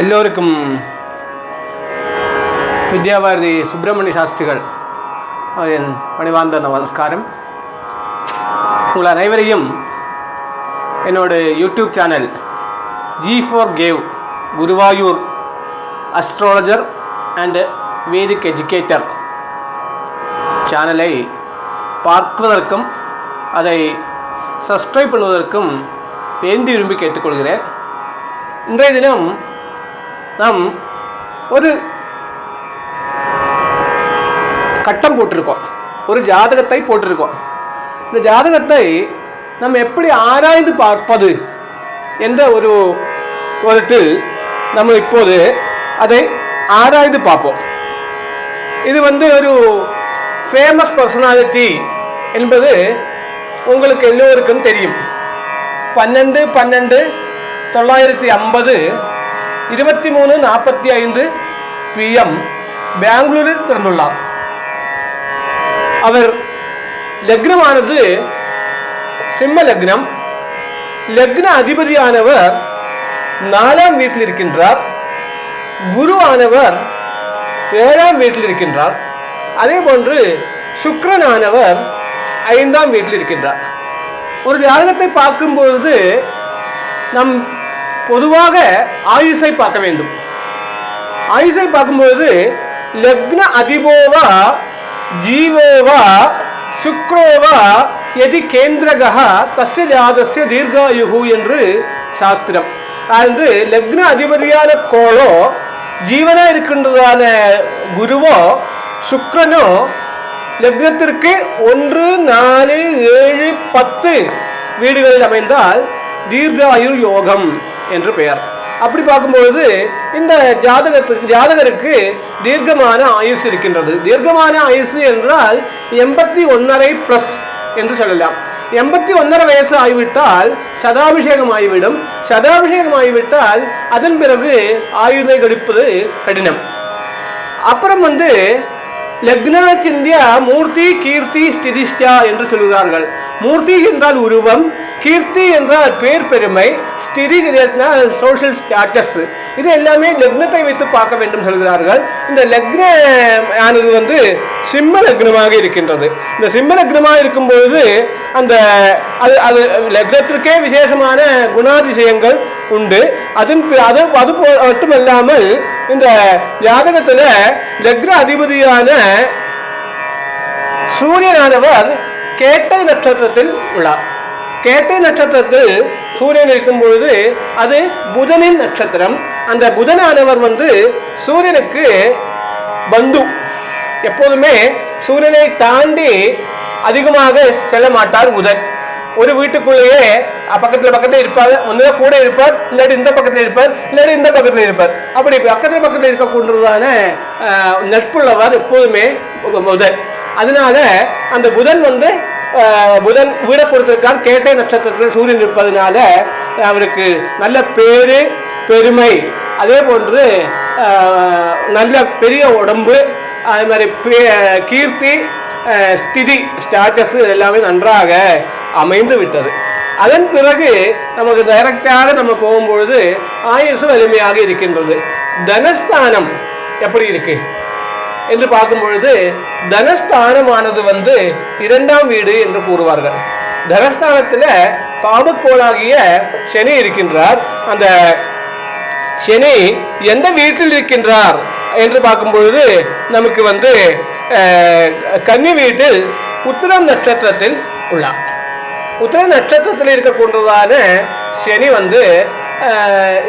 எல்லோருக்கும் வித்யாபாரதி சுப்பிரமணிய சாஸ்திரிகள் அவரின் பணிவார்ந்த நமஸ்காரம். உங்கள் அனைவரையும் என்னோட YouTube channel G four cave Guruvayur astrologer and Vedic educator சேனலை பார்ப்பதற்கும் அதை சப்ஸ்கிரைப் பண்ணுவதற்கும் வேண்டி விரும்பி கேட்டுக்கொள்கிறேன். இன்றைய தினம் நாம் ஒரு கட்டம் போட்டிருக்கோம். ஒரு ஜாதகத்தை போட்டிருக்கோம். இந்த ஜாதகத்தை நம்ம எப்படி ஆராய்ந்து பார்ப்பது என்ற ஒரு பொருட்டில் நம்ம இப்போது அதை ஆராய்ந்து பார்ப்போம். இது வந்து ஒரு ஃபேமஸ் பர்சனாலிட்டி என்பது உங்களுக்கு எல்லோருக்கும் தெரியும். பன்னெண்டு பன்னெண்டு தொள்ளாயிரத்தி ஐம்பது இருபத்தி மூணு நாற்பத்தி ஐந்து பிஎம் பெங்களூரில் பிறந்துள்ளார். அவர் லக்னமானது சிம்ம லக்னம். லக்ன அதிபதியானவர் நாலாம் வீட்டில் இருக்கின்றார். குருவானவர் ஏழாம் வீட்டில் இருக்கின்றார். அதே போன்று சுக்கரனானவர் ஐந்தாம் வீட்டில் இருக்கின்றார். ஒரு ஜாதகத்தை பார்க்கும் பொழுது நம் பொதுவாக ஆயுசை பார்க்க வேண்டும். ஆயுசை பார்க்கும்போது லக்ன அதிபோவா ஜீவோவா சுக்ரோவா எதி கேந்திரகா தஸ்ய ஜாதஸ்ய தீர்காயுகு என்று சாஸ்திரம். அது லக்ன அதிபதியான கோளோ ஜீவனாக இருக்கின்றதான குருவோ சுக்ரனோ லக்னத்திற்கு ஒன்று நாலு ஏழு பத்து வீடுகளில் அமைந்தால் தீர்காயு யோகம். என்று பெயர். அப்படி பார்க்கும்பொழுது இந்த ஜாதகத்துக்கு ஜாதகருக்கு தீர்க்கமான ஆயுசு இருக்கின்றது. தீர்க்கமான ஆயுசு என்றால் எண்பத்தி ஒன்னரை ப்ளஸ் என்று சொல்லலாம். எண்பத்தி ஒன்னரை வயசு ஆகிவிட்டால் சதாபிஷேகம் ஆகிவிடும் சதாபிஷேகம் ஆகிவிட்டால் அதன் பிறகு ஆயுதை கழிப்பது கடினம். அப்புறம் வந்து லக்ன சிந்தியா மூர்த்தி கீர்த்தி ஸ்திதிஷ்டா என்று சொல்கிறார்கள். மூர்த்தி என்றால் உருவம் கீர்த்தி என்றால் பேர் பெருமை ஸ்திதி சோஷியல் ஸ்டேட்டஸ் இது எல்லாமே லக்னத்தை வைத்து பார்க்க வேண்டும் சொல்கிறார்கள். இந்த லக்ன ஆனது வந்து சிம்ம லக்னமாக இருக்கின்றது. இந்த சிம்ம லக்னமாக இருக்கும்பொழுது அந்த அது அது லக்னத்திற்கே விசேஷமான குணாதிசயங்கள் உண்டு. அதன் அது அது போ மட்டுமல்லாமல் இந்த ஜாதகத்தில் லக்ன அதிபதியான சூரியனானவர் கேட்டை நட்சத்திரத்தில் உள்ளார் கேட்டை நட்சத்திரத்தில் சூரியன் இருக்கும் பொழுது அது புதனின் நட்சத்திரம். அந்த புதனானவர் வந்து சூரியனுக்கு பந்து. எப்போதுமே சூரியனை தாண்டி அதிகமாக செல்ல மாட்டார் புதன். ஒரு வீட்டுக்குள்ளேயே பக்கத்தில் பக்கத்தில் இருப்பார் ஒன்று கூட இருப்பார் இல்லாட்டி இந்த பக்கத்தில் இருப்பார் இல்லாட்டி இந்த பக்கத்தில் இருப்பார். அப்படி பக்கத்தில் பக்கத்தில் இருக்கக்கூடியதான நட்புள்ளவர் எப்போதுமே புதன். அதனால அந்த புதன் வந்து புதன் வீட கொடுத்திருக்கார் கேட்டை நட்சத்திரத்தில் சூரியன் இருப்பதனால அவருக்கு நல்ல பேரு பெருமை. அதே போன்று நல்ல பெரிய உடம்பு அது மாதிரி கீர்த்தி ஸ்திதி ஸ்டாட்டஸ் எல்லாமே நன்றாக அமைந்து விட்டது. அதன் பிறகு நமக்கு டைரக்டாக நம்ம போகும்பொழுது ஆயுசு வலிமையாக இருக்கின்றது. தனஸ்தானம் எப்படி இருக்குது என்று பார்க்கும் பொழுது தனஸ்தானமானது வந்து இரண்டாம் வீடு என்று கூறுவார்கள். தனஸ்தானத்தில் பாபக்கோளாகிய சனி இருக்கின்றார். அந்த சனி எந்த வீட்டில் இருக்கின்றார் என்று பார்க்கும் பொழுது நமக்கு வந்து கன்னி வீட்டில் உத்திரம் நட்சத்திரத்தில் உள்ளார். உத்திர நட்சத்திரத்தில் இருக்கக்கூடியதான சனி வந்து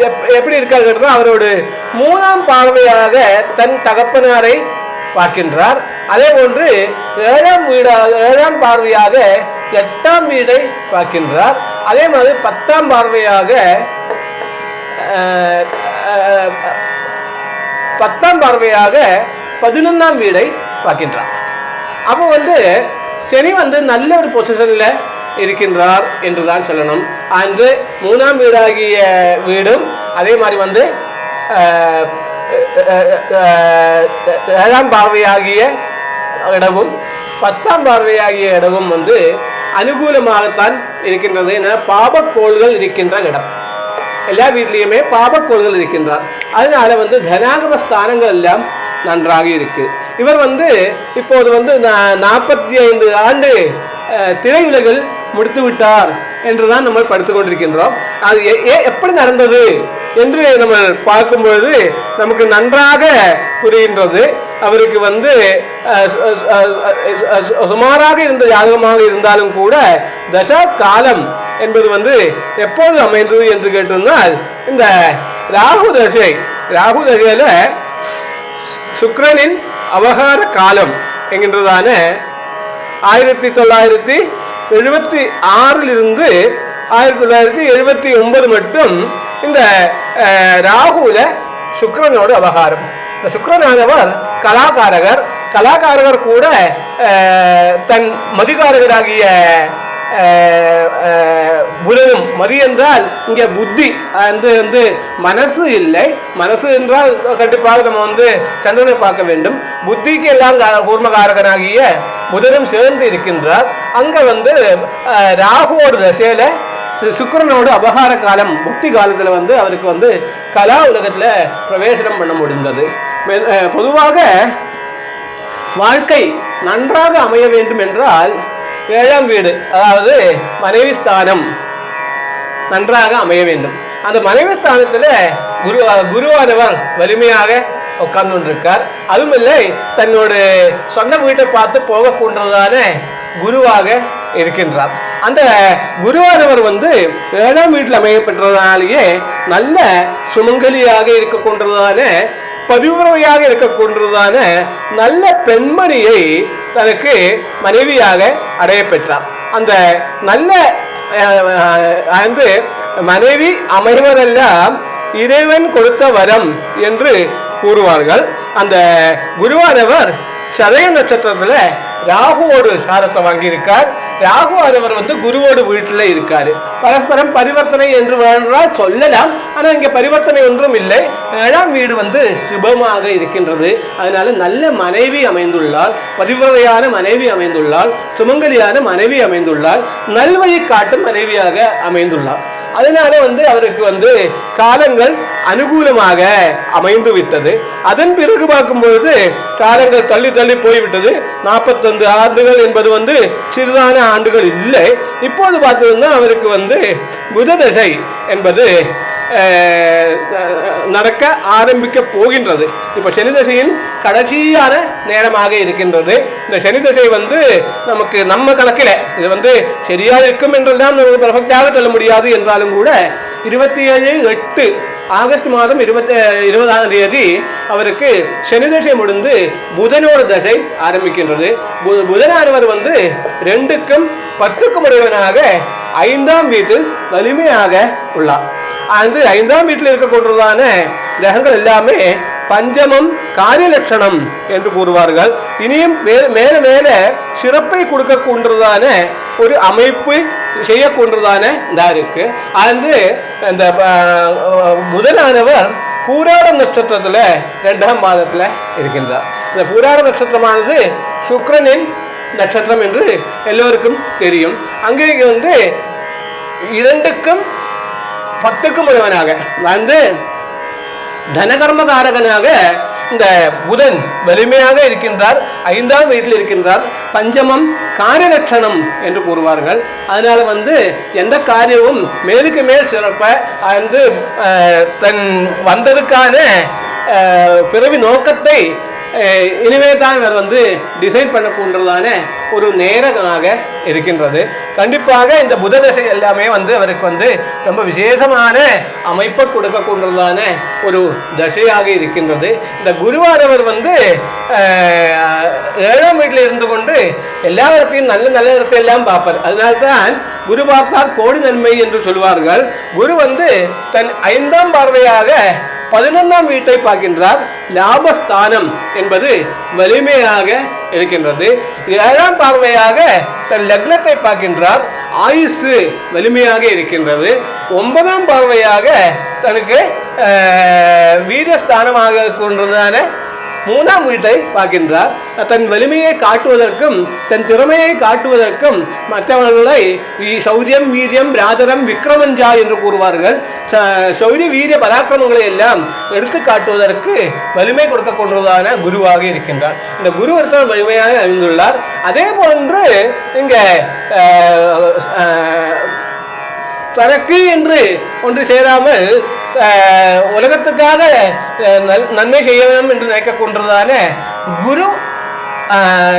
எப்- எப்படி இருக்காருன்னா அவரோட மூணாம் பார்வையாக தன் தகப்பனாரை பார்க்கின்றார். அதே போன்று ஏழாம் வீடாக ஏழாம் பார்வையாக எட்டாம் வீடை பார்க்கின்றார். அதே மாதிரி பத்தாம் பார்வையாக பத்தாம் பார்வையாக பதினொன்றாம் வீடை பார்க்கின்றார். அப்போ வந்து சனி வந்து நல்ல ஒரு பொசிஷனில் இருக்கின்றார் என்று தான் சொல்லணும். அன்று மூணாம் வீடாகிய வீடும் அதே மாதிரி வந்து ஏழாம் பார்வையாகிய இடமும் பத்தாம் பார்வையாகிய இடமும் வந்து அனுகூலமாகத்தான் இருக்கின்றது என பாபக்கோள்கள் இருக்கின்ற இடம் எல்லா வீட்லேயுமே பாபக்கோள்கள் இருக்கின்றார் அதனால வந்து தனாகம ஸ்தானங்கள் எல்லாம் நன்றாக இருக்கு இவர் வந்து இப்போது வந்து நாற்பத்தி ஐந்து ஆண்டு அஹ், திரையுலகில் முடித்து விட்டார் என்றுதான் நம்ம படித்துக் கொண்டிருக்கின்றோம் அது எப்படி நடந்தது என்று நம்ம பார்க்கும்பொழுது நமக்கு நன்றாக புரிகின்றது. அவருக்கு வந்து சுமாராக இருந்த யாகமாக இருந்தாலும் கூட தசா காலம் என்பது வந்து எப்பொழுது அமைந்தது என்று கேட்டிருந்தால் இந்த ராகு தசை ராகு தசையில் சுக்ரனின் அவகார காலம் என்கின்றதான ஆயிரத்தி தொள்ளாயிரத்தி எழுபத்தி ஆறிலிருந்து ஆயிரத்தி தொள்ளாயிரத்தி எழுபத்தி ஒன்பது மட்டும் இந்த ராகுல சுக்கிரனோடு அவகாரம். இந்த சுக்கிரனானவர் கலாகாரகர். கலாகாரகர் கூட தன் மதிகாரகராகிய புதனும் மதி என்றால் இங்கே புத்தி வந்து வந்து மனசு இல்லை. மனசு என்றால் கண்டிப்பாக நம்ம வந்து சந்திரனை பார்க்க வேண்டும். புத்திக்கு எல்லாம் கூர்மகாரகனாகிய புதனும் சேர்ந்து இருக்கின்றார். அங்கே வந்து ராகுவோட திசையில் சுக்கிரனோட அபகார காலம் முக்தி காலத்தில் வந்து அவருக்கு வந்து கலா உலகத்தில் பிரவேசனம் பண்ண முடிந்தது. பொதுவாக வாழ்க்கை நன்றாக அமைய வேண்டும் என்றால் ஏழாம் வீடு அதாவது மனைவி ஸ்தானம் நன்றாக அமைய வேண்டும். அந்த மனைவி ஸ்தானத்தில் குரு குருவானவர் வலிமையாக உட்கார்ந்து கொண்டிருக்கார் அதுவும் இல்லை தன்னோட சொந்த வீட்டை பார்த்து போகக்கூடதான குருவாக இருக்கின்றார். அந்த குருவானவர் வந்து ஏழாம் வீட்டில் அமையப்பெற்றதாலேயே நல்ல சுமங்கலியாக இருக்க கொண்டதான பதிவுறவையாக இருக்கக்கூடியதான நல்ல பெண்மணியை தனக்கு மனைவியாக அடைய பெற்றார் அந்த நல்ல வந்து மனைவி அமைவதெல்லாம் இறைவன் கொடுத்த வரம் என்று கூறுவார்கள். அந்த குருவானவர் சதய நட்சத்திரத்தில் ராகுவோடு சாரத்தை வாங்கியிருக்கார். ராகு வந்து குருவோடு வீட்டில் இருக்காரு. பரஸ்பரம் பரிவர்த்தனை என்று வேண்டால் சொல்லலாம். ஆனால் இங்கே பரிவர்த்தனை ஒன்றும் இல்லை. ஏழாம் வீடு வந்து சுபமாக இருக்கின்றது. அதனால நல்ல மனைவி அமைந்துள்ளால் பதிவுறையான மனைவி அமைந்துள்ளால் சுமங்கலியான மனைவி அமைந்துள்ளால் நல்வழி காட்டும் மனைவியாக அமைந்துள்ளார் அதனால வந்து அவருக்கு வந்து காலங்கள் அனுகூலமாக அமைந்து விட்டது. அதன் பிறகு பார்க்கும்பொழுது காலங்கள் தள்ளி தள்ளி போய்விட்டது. நாற்பத்தஞ்சு ஆண்டுகள் என்பது வந்து சிறிதான ஆண்டுகள் இல்லை. இப்போது பார்த்ததுன்னா அவருக்கு வந்து புததசை என்பது நடக்க ஆரம்பிக்க போகின்றது இப்போ சனி தசையின் கடைசியான நேரமாக இருக்கின்றது இந்த சனி தசை வந்து நமக்கு நம்ம கணக்கில் இது வந்து சரியாக இருக்கும் என்றெல்லாம் நமக்கு பர்ஃபெக்டாக சொல்ல முடியாது என்றாலும் கூட இருபத்தி ஏழு எட்டு ஆகஸ்ட் மாதம் இருபத்தி இருபதாம் தேதி அவருக்கு சனி தசை முடிந்து புதனோட தசை ஆரம்பிக்கின்றது பு- புதனானவர் வந்து ரெண்டுக்கும் பத்துக்கும் உடையவனாக ஐந்தாம் வீட்டில் வலிமையாக உள்ளார் அந்த ஐந்தாம் வீட்டில் இருக்கக்கூடியதான கிரகங்கள் எல்லாமே பஞ்சமம் காரியலட்சணம் என்று கூறுவார்கள். இனியும் மேல மேல சிறப்பை கொடுக்கக்கூடியதான ஒரு அமைப்பு செய்யக்கூடியதான இதாக இருக்கு. அது இந்த முதலானவர் பூராட நட்சத்திரத்துல ரெண்டாம் மாதத்துல இருக்கின்றார். இந்த பூராட நட்சத்திரமானது சுக்கரனின் நட்சத்திரம் என்று எல்லோருக்கும் தெரியும். அங்கே வந்து இரண்டுக்கும் பத்துக்கும் உடையவனாக வந்து தனகர்மகாரகனாக இந்த புதன் வலிமையாக இருக்கின்றார் ஐந்தாம் வீட்டில் இருக்கின்றார். பஞ்சமம் காரியலட்சணம் என்று கூறுவார்கள். அதனால் வந்து எந்த காரியமும் மேலுக்கு மேல் சிறப்ப வந்து தன் வந்ததுக்கான பிறவி நோக்கத்தை இனிமே தான் இவர் வந்து டிசைட் பண்ணக்கூடியதான ஒரு நேரமாக இருக்கின்றது. கண்டிப்பாக இந்த புத தசை எல்லாமே வந்து அவருக்கு வந்து ரொம்ப விசேஷமான அமைப்பை கொடுக்கக்கூடியதான ஒரு தசையாக இருக்கின்றது. இந்த குருவானவர் வந்து ஏழாம் வீட்டில் இருந்து கொண்டு எல்லா இடத்தையும் நல்ல நல்ல இடத்தை எல்லாம் பார்ப்பார். அதனால்தான் குரு பார்த்தால் கோடி நன்மை என்று சொல்வார்கள். குரு வந்து தன் ஐந்தாம் பார்வையாக பதினொன்றாம் வீட்டை பார்க்கின்றார். லாபஸ்தானம் என்பது வலிமையாக இருக்கின்றது. ஏழாம் பார்வையாக தன் லக்னத்தை பார்க்கின்றார். ஆயுசு வலிமையாக இருக்கின்றது. ஒன்பதாம் பார்வையாக தனக்கு வீரஸ்தானமாக கொண்டதான மூணாம் வீட்டை பார்க்கின்றார். தன் வலிமையை காட்டுவதற்கும் தன் திறமையை காட்டுவதற்கும் மற்றவர்களை சௌரியம் வீரியம் ராதரம் விக்ரமஞ்சா என்று கூறுவார்கள். சௌரிய வீரிய பராக்கிரமங்களை எல்லாம் எடுத்து காட்டுவதற்கு வலிமை கொடுக்க கொண்டதான குருவாக இருக்கின்றார். இந்த குரு ஒருத்தர் வலிமையாக அறிந்துள்ளார். அதே போன்று இங்கே தனக்கு என்று ஒன்று சேராமல் உலகத்துக்காக அஹ், நல்- நன்மை செய்ய வேண்டும் என்று நினைக்க கொண்டதான குரு அஹ்,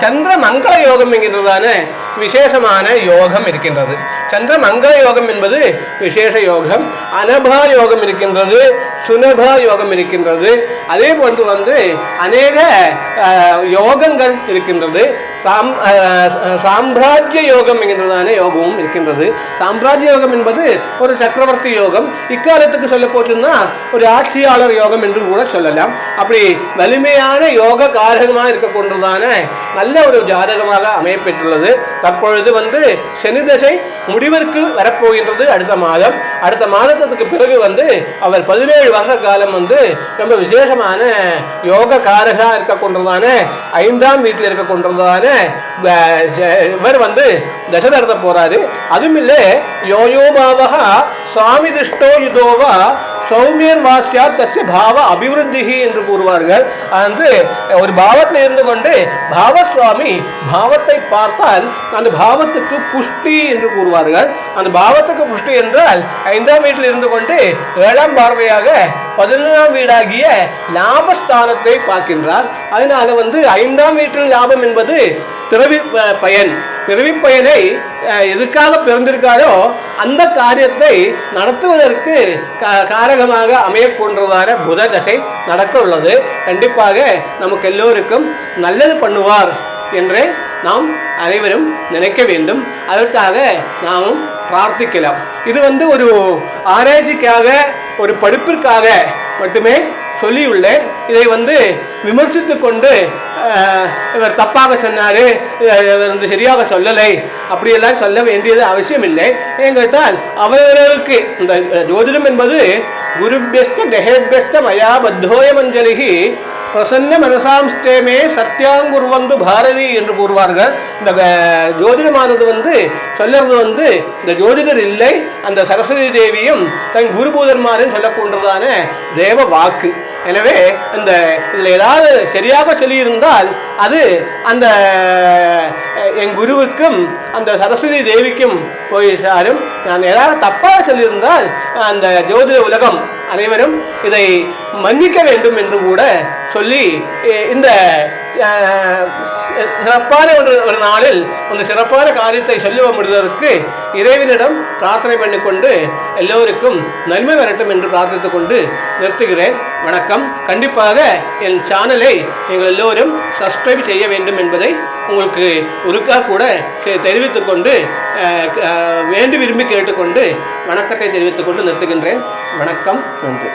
சந்திர மங்கள யோகம் என்கின்றதான விசேஷமான யோகம் இருக்கின்றது சந்திர மங்கள யோகம் என்பது விசேஷ யோகம் அனபா யோகம் இருக்கின்றது சுனபா யோகம் இருக்கின்றது அதே போன்று வந்து அநேக யோகங்கள் இருக்கின்றது சாம் சாம்ராஜ்ய யோகம் என்கின்றதான யோகமும் இருக்கின்றது சாம்ராஜ்ய யோகம் என்பது ஒரு சக்கரவர்த்தி யோகம் இக்காலத்துக்கு சொல்ல போச்சுன்னா ஒரு ஆட்சியாளர் யோகம் என்று கூட சொல்லலாம் அப்படி வலிமையான யோக காரகமாக இருக்க நல்ல ஒரு ஜாதகமாக அமையப்பெற்றுள்ளது. தற்பொழுது வந்து சனி தசை முடிவிற்கு வரப்போகின்றது அடுத்த மாதம். அடுத்த மாதத்துக்கு பிறகு வந்து அவர் பதினேழு வருஷ காலம் வந்து ரொம்ப விசேஷமான யோக காரகா இருக்க கொண்டதான ஐந்தாம் வீட்டில் இருக்க கொண்டதான இவர் வந்து தசை நடத்த போறாரு. அதுவும் இல்லை யோயோபாவகா சுவாமி திருஷ்டோ யுதோவா சௌமியர் வாசியா தஸ்ய பாவ அபிவிருத்தி என்று கூறுவார்கள். அது வந்து ஒரு பாவத்தில் இருந்து கொண்டு பாவசுவாமி பாவத்தை பார்த்தால் அந்த பாவத்துக்கு புஷ்டி என்று கூறுவார்கள். அந்த பாவத்துக்கு புஷ்டி என்றால் ஐந்தாம் வீட்டில் இருந்து கொண்டு ஏழாம் பார்வையாக பதினொன்றாம் வீடாகிய லாபஸ்தானத்தை பார்க்கின்றார். அதனால வந்து ஐந்தாம் வீட்டில் லாபம் என்பது பிறவி பயன். பிறவி பயனை எதுக்காக பிறந்திருக்காரோ அந்த காரியத்தை நடத்துவதற்கு காரகமாக அமையக்கொண்டதான புத தசை நடக்க உள்ளது. கண்டிப்பாக நமக்கு எல்லோருக்கும் நல்லது பண்ணுவார் என்றே நாம் அனைவரும் நினைக்க வேண்டும். அதற்காக நாமும் பிரார்த்திக்கலாம். இது வந்து ஒரு ஆராய்ச்சிக்காக ஒரு படிப்பிற்காக மட்டுமே சொல்லியுள்ளேன். இதை வந்து விமர்சித்து கொண்டு இவர் தப்பாக சொன்னார் வந்து சரியாக சொல்லலை அப்படியெல்லாம் சொல்ல வேண்டியது அவசியமில்லை. ஏன் கேட்டால் அவரவருக்கு இந்த ஜோதிடம் என்பது குருபியஸ்த கிரகேபியஸ்த மயா பத்தோயமஞ்சலிகி பிரசன்ன மனசாம்ஸ்தேமே சத்தியாங்குருவந்து பாரதி என்று கூறுவார்கள். இந்த ஜோதிடமானது வந்து சொல்லறது வந்து இந்த ஜோதிடர் இல்லை அந்த சரஸ்வதி தேவியும் தன் குருபூதன்மாரும் சொல்லக்கூடியதான தேவ வாக்கு. எனவே இந்த இதில் ஏதாவது சரியாக சொல்லியிருந்தால் அது அந்த என் குருவுக்கும் அந்த சரஸ்வதி தேவிக்கும் போய் சாரும் நான் ஏதாவது தப்பாக சொல்லியிருந்தால் அந்த ஜோதிட உலகம் அனைவரும் இதை மன்னிக்க வேண்டும் என்று கூட சொல்லி இந்த சிறப்பான ஒரு ஒரு நாளில் அந்த சிறப்பான காரியத்தை சொல்லி முடிவதற்கு இறைவனிடம் பிரார்த்தனை பண்ணிக்கொண்டு எல்லோருக்கும் நன்மை வரட்டும் என்று பிரார்த்தித்து கொண்டு நிறுத்துகிறேன். வணக்கம். கண்டிப்பாக என் சேனலை நீங்கள் எல்லோரும் சப்ஸ்கிரைப் செய்ய வேண்டும் என்பதை உங்களுக்கு உருக்காக கூட தெரிவித்துக்கொண்டு வேண்டு விரும்பி கேட்டுக்கொண்டு வணக்கத்தை தெரிவித்துக்கொண்டு நிறுத்துகின்றேன். வணக்கம் நன்றி.